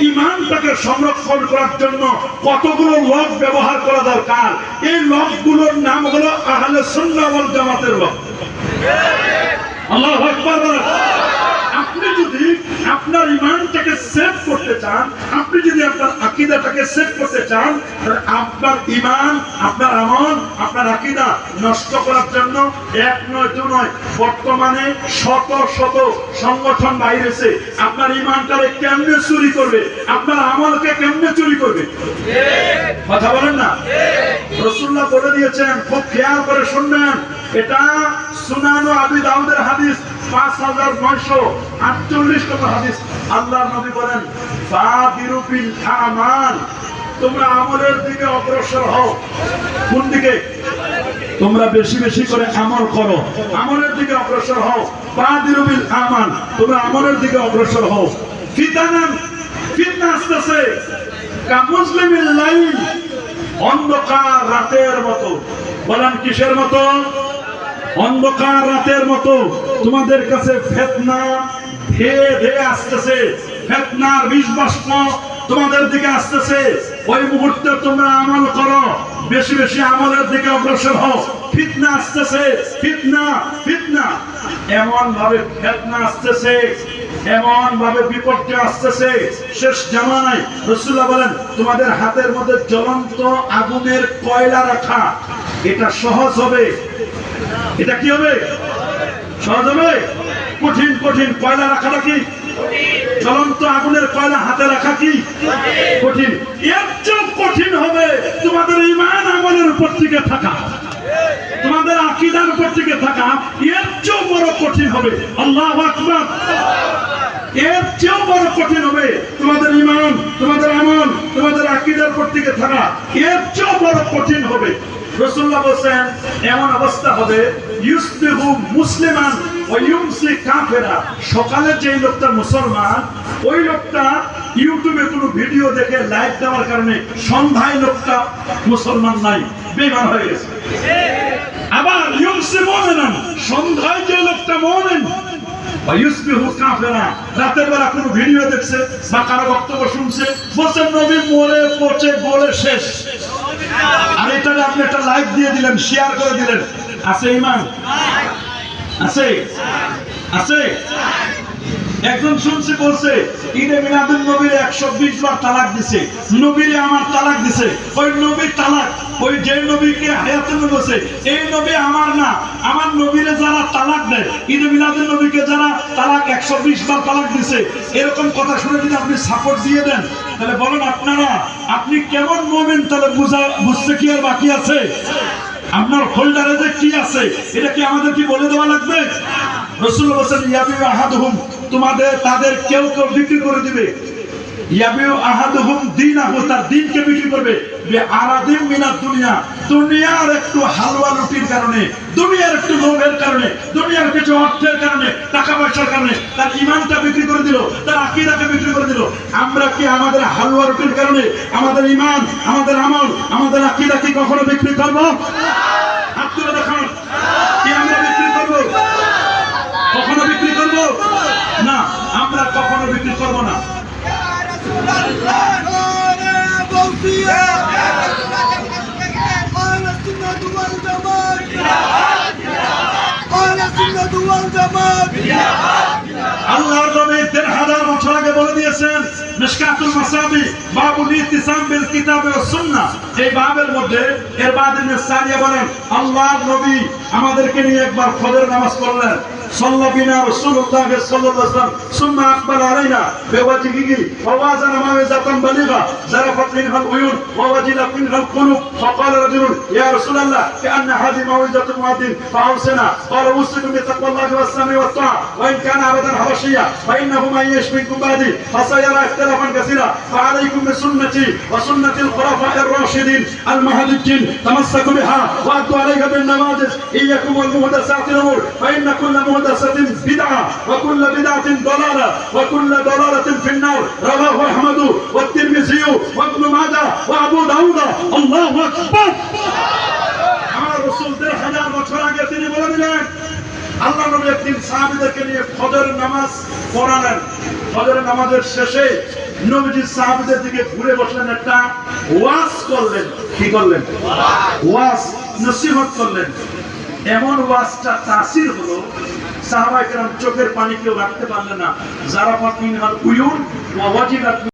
ইমানটাকে সংরক্ষণ করার জন্য কতগুলো লক ব্যবহার করা দরকার? এই লকগুলোর নাম হলো আহলে সন্ন্যাবল জামাতের লক। আল্লাহ আপনার ইমানটাকে সেভ করতে চান আপনি যদি আপনার আকীদাটাকে সেভ করতে চান তাহলে আপনার ইমান আপনার আমল আপনার আকীদা নষ্ট করার জন্য এক নয় দু নয় বর্তমানে শত শত সংগঠন বাইরেছে আপনার ইমানটাকে কেমনে চুরি করবে? আপনার আমলকে কেমনে চুরি করবে? কথা বলেন না? রসুল্লাহ বলে দিয়েছেন খুব খেয়াল করে শুনবেন এটা সুনানো আবি দাউদের হাদিস পাঁচ হাজার নয়শো আটচল্লিশ নম্বর হাদিস। আল্লাহ নবী বলেন আমান তোমরা আমলের দিকে অগ্রসর হও। কোন দিকে? তোমরা বেশি বেশি করে আমল করো। আমলের দিকে অগ্রসর হও। ফাদিরুবিল আমান তোমরা আমলের দিকে অগ্রসর হও। ফিতানান, ফিতনা আসতেছে। কামুসলিমিল লাইল, অন্ধকার রাতের মতো। বলেন কিসের মতো? অন্ধকার রাতের মতো তোমাদের কাছে ফেতনা আসতেছে। ফেতনার তোমাদের দিকে আসতেছে। ওই মুহূর্তে তোমরা আমল করো। বেশি বেশি আমলের দিকে অগ্রসর হও। ফিতনা আসতেছে। ফিতনা ফিতনা। এমন ভাবে ফেতনা আসতেছে। এমন ভাবে বিপর্যয় আসতেছে। শেষ জামানায় রসুল্লাহ বলেন, তোমাদের হাতের মধ্যে জ্বলন্ত আগুনের কয়লা রাখা। এটা সহজ হবে। এটা কি হবে? সহজ হবে কঠিন কঠিন কয়লা রাখাটা কি জ্বলন্ত আগুনের কয়লা হাতে রাখা কি? কঠিন। এর চেয়েও কঠিন হবে। তোমাদের ইমান আমলের উপর থেকে থাকা। তোমাদের আকিদার উপর থেকে থাকা। এর চেয়েও বড় কঠিন হবে। আল্লাহ আকবার। এর চেয়েও বড় কঠিন হবে। তোমাদের ইমান তোমাদের আমল, তোমাদের আকিদার উপর থেকে থাকা। এর চেয়েও বড় কঠিন হবে। রসুল্লাহ বলছেন, এমন অবস্থা হবে, ইউসবিহু মুসলিমান কাফেরা। সকালে যে লোকটা মুসলমান, ওই লোকটা ইউটিউবে কোনো ভিডিও দেখে লাইক দেওয়ার কারণে সন্ধ্যায় লোকটা মুসলমান নাই বেমান হয়ে গেছে। আবার ইউমসি সন্ধ্যায় যে লোকটা মোমেন ইউসবিহু কাফেরা। রাতের বেলা কোনো ভিডিও দেখছে, বা কারও বক্তব্য শুনছে নবী মরে পচে গলে শেষ। আর এটা আপনি একটা লাইক দিয়ে দিলেন শেয়ার করে দিলেন। আছে ইমান? আছে? আছে? একজন শুনছি, বলছে, ঈদে মিলাদুল নবীর একশো বিশ বার তালাক দিছে। নবীরে আমার তালাক দিছে। ওই নবীর তালাক ওই যে নবীকে হায়াতে বলছে, এই নবী আমার না, আমার নবীরে যারা তালাক দেয়, ঈদে মিলাদুল নবীকে যারা তালাক, একশো বিশ বার তালাক দিছে, এরকম কথা শুনে যদি আপনি সাপোর্ট দিয়ে দেন, তাহলে বলেন আপনারা, আপনি কেমন মোমেন তাহলে বুঝা, বুঝতে কি আর বাকি আছে? আপনার হোল্ডারে যে কি আছে, এটা কি আমাদের কি বলে দেওয়া লাগবে? রসুল বলছেন ইয়াবি আহাদহুম তোমাদের, তাদের কেউ কেউ বিক্রি করে দিবে। টাকা কারণে, তার ইমানটা বিক্রি করে দিল, তার বিক্রি করে দিল। আমরা কি আমাদের হালুয়া রুটির কারণে, আমাদের ইমান আমাদের আমল, আমাদের আকীদা কি কখনো বিক্রি করব? আল্লাহর নবী হাজার বলে দিয়েছেন এই বাবের মধ্যে এর বলেন আমাদেরকে নিয়ে একবার ফজর নামাজ পড়লেন। صلى بنا رسول الله صلى الله عليه وسلم. ثم أقبل علينا بوجهه. فوازن موعظة بليغة زرفت منها العيون ووجلت منها القلوب فقال رجل يا رسول الله كأن هذه موعظة مؤذن فأوصنا. قال أوصيكم بتقوى الله والسمع والطاعة. وإن كان أبدا حبشيا فإنه من يعش منكم بعدي. فسيرى اختلافا كثيرا. فعليكم بسنتي وسنة الخلفاء الراشدين المهديين. تمسكوا بها وأدوا عليها بالنواجذ. إياكم والمحدثات الأمور. فإن كل محدثة بدعة وكل بدعة ضلالة وكل ضلالة في النار رواه أحمد والترمذي وابن ماجه وأبو داود الله أكبر আমার রসুল দেড় হাজার বছর আগে তিনি বলে দিলেন আল্লাহ নবী একদিন সাহাবিদেরকে নিয়ে ফজরের নামাজ পড়ালেন ফজরের নামাজের শেষে নবীজি সাহাবিদের দিকে ঘুরে বসলেন একটা ওয়াজ করলেন কি করলেন ওয়াজ নসিহত করলেন এমন ওয়াজটা তাসির হলো সাহাবায়ে কেরাম চোখের পানি কেউ রাখতে পারলেন না। যারা পাকিন হাল উয়ুন